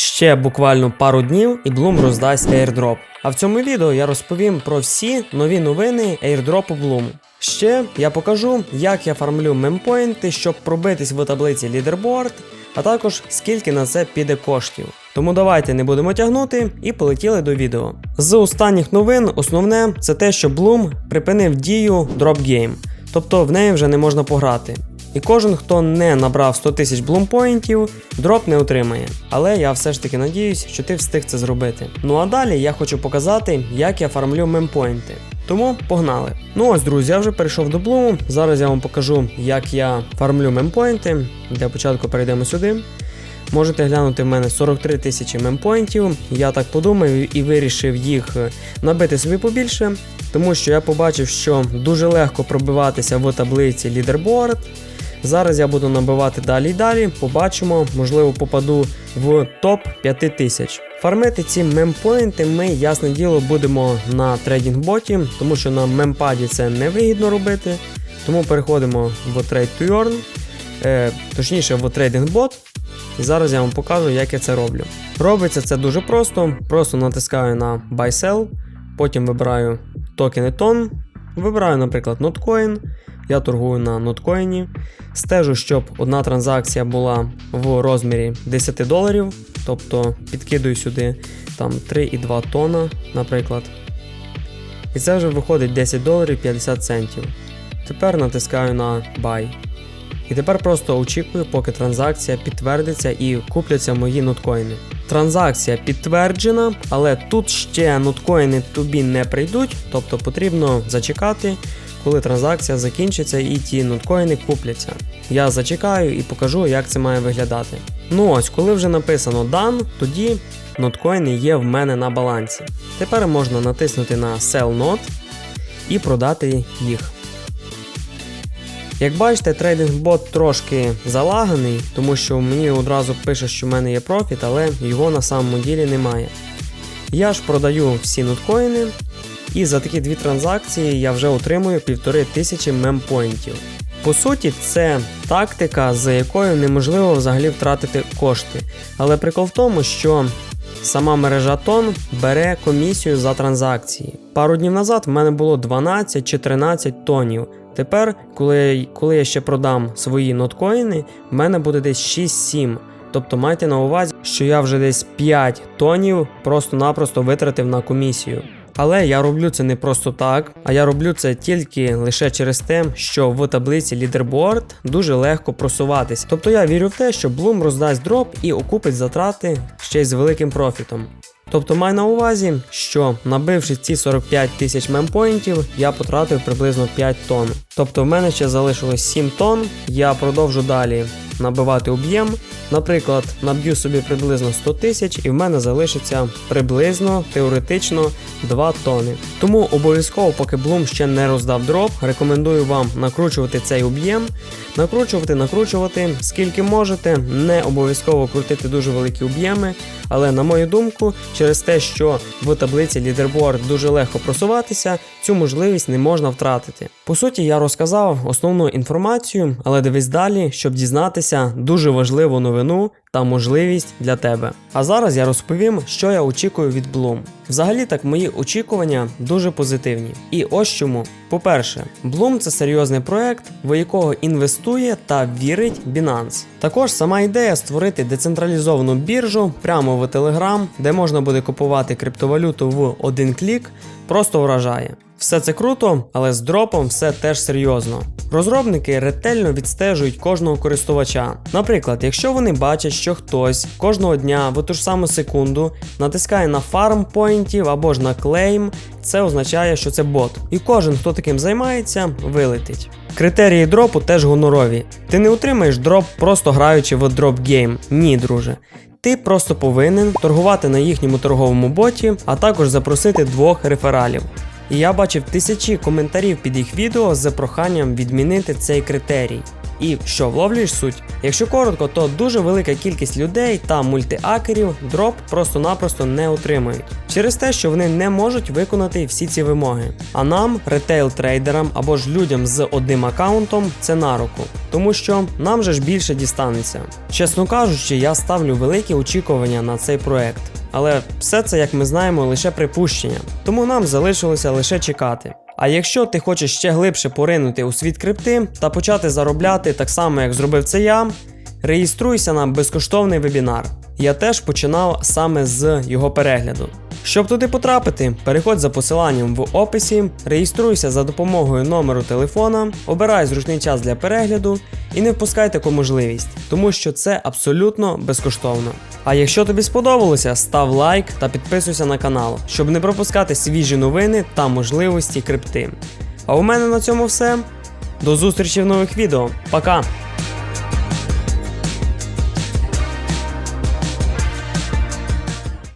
Ще буквально пару днів і Bloom роздасть airdrop. А в цьому відео я розповім про всі нові новини airdropу Bloom. Ще я покажу, як я фармлю мемпоінти, щоб пробитись в таблиці лідерборд, а також скільки на це піде коштів. Тому давайте не будемо тягнути і полетіли до відео. З останніх новин основне це те, що Bloom припинив дію Drop Game, тобто в неї вже не можна пограти. І кожен, хто не набрав 100 тисяч блумпоінтів, дроп не отримає. Але я все ж таки надіюсь, що ти встиг це зробити. Ну а далі я хочу показати, як я фармлю мемпоінти. Тому погнали. Ну ось, друзі, я вже перейшов до блуму. Зараз я вам покажу, як я фармлю мемпоінти. Для початку перейдемо сюди. Можете глянути в мене 43 тисячі мемпоінтів. Я так подумав і вирішив їх е, набити собі побільше, тому що я побачив, що дуже легко пробиватися в таблиці лідерборд. Зараз я буду набивати далі і далі. Побачимо, можливо, попаду в топ 5000. Фармити ці мемпоінти ми, ясне діло, будемо на трейдинг-боті, тому що на мемпаді це невигідно робити. Тому переходимо в Trade to Earn, е, точніше в трейдинг-бот. І зараз я вам покажу, як я це роблю. Робиться це дуже просто. Просто натискаю на Buy Sell, потім вибираю токени тон, вибираю, наприклад, Notcoin. Я торгую на Notcoin. Стежу, щоб одна транзакція була в розмірі 10 доларів. Тобто підкидую сюди там 3,2 тона, наприклад. І це вже виходить 10 доларів 50 центів. Тепер натискаю на Buy. І тепер просто очікую, поки транзакція підтвердиться і купляться мої ноткоїни. Транзакція підтверджена, але тут ще ноткоїни тобі не прийдуть, тобто потрібно зачекати, коли транзакція закінчиться і ті ноткоїни купляться. Я зачекаю і покажу, як це має виглядати. Ну ось, коли вже написано Done, тоді ноткоїни є в мене на балансі. Тепер можна натиснути на Sell Not і продати їх. Як бачите, трейдинг-бот трошки залаганий, тому що мені одразу пише, що в мене є профіт, але його на самому ділі немає. Я ж продаю всі ноткоїни, і за такі дві транзакції я вже отримую 1500 мемпоінтів. По суті, це тактика, за якою неможливо взагалі втратити кошти. Але прикол в тому, що сама мережа тон бере комісію за транзакції. Пару днів назад в мене було 12 чи 13 тонів. Тепер, коли коли я ще продам свої ноткоїни, в мене буде десь 6-7. Тобто майте на увазі, що я вже десь 5 тонів просто-напросто витратив на комісію. Але я роблю це не просто так, а я роблю це тільки лише через те, що в таблиці лідерборд дуже легко просуватись. Тобто я вірю в те, що Bloom роздасть дроп і окупить затрати ще й з великим профітом. Тобто маю на увазі, що набивши ці 45 тисяч мемпоінтів, я потратив приблизно 5 тонн. Тобто в мене ще залишилось 7 тонн, я продовжу далі набивати об'єм. Наприклад, наб'ю собі приблизно 100 тисяч і в мене залишиться приблизно теоретично 2 тони. Тому обов'язково, поки Bloom ще не роздав дроп, рекомендую вам накручувати цей об'єм, накручувати, накручувати скільки можете, не обов'язково крутити дуже великі об'єми. Але на мою думку, через те, що в таблиці лідерборд дуже легко просуватися, цю можливість не можна втратити. По суті, я розказав основну інформацію, але дивись далі, щоб дізнатися дуже важливу новину та можливість для тебе. А зараз я розповім, що я очікую від Bloom. Взагалі так мої очікування дуже позитивні. І ось чому. По-перше, Bloom це серйозний проект, в якого інвестує та вірить Binance. Також сама ідея створити децентралізовану біржу прямо в Telegram, де можна буде купувати криптовалюту в один клік, просто вражає. Все це круто, але з дропом все теж серйозно. Розробники ретельно відстежують кожного користувача. Наприклад, якщо вони бачать, що хтось кожного дня в ту ж саму секунду натискає на фарм поінтів або ж на клейм, це означає, що це бот. І кожен, хто таким займається, вилетить. Критерії дропу теж гонорові. Ти не отримаєш дроп, просто граючи в дроп гейм. Ні, друже. Ти просто повинен торгувати на їхньому торговому боті, а також запросити двох рефералів. І я бачив тисячі коментарів під їх відео з проханням відмінити цей критерій. І що, вловлюєш суть? Якщо коротко, то дуже велика кількість людей та мультиакерів дроп просто-напросто не отримують через те, що вони не можуть виконати всі ці вимоги. А нам, ретейл-трейдерам або ж людям з одним аккаунтом, це на руку, тому що нам же ж більше дістанеться. Чесно кажучи, я ставлю великі очікування на цей проект. Але все це, як ми знаємо, лише припущення, тому нам залишилося лише чекати. А якщо ти хочеш ще глибше поринути у світ крипти та почати заробляти так само, як зробив це я, реєструйся на безкоштовний вебінар. Я теж починав саме з його перегляду. Щоб туди потрапити, переходь за посиланням в описі, реєструйся за допомогою номеру телефона, обирай зручний час для перегляду і не впускай таку можливість, тому що це абсолютно безкоштовно. А якщо тобі сподобалося, став лайк та підписуйся на канал, щоб не пропускати свіжі новини та можливості крипти. А у мене на цьому все. До зустрічі в нових відео. Пока!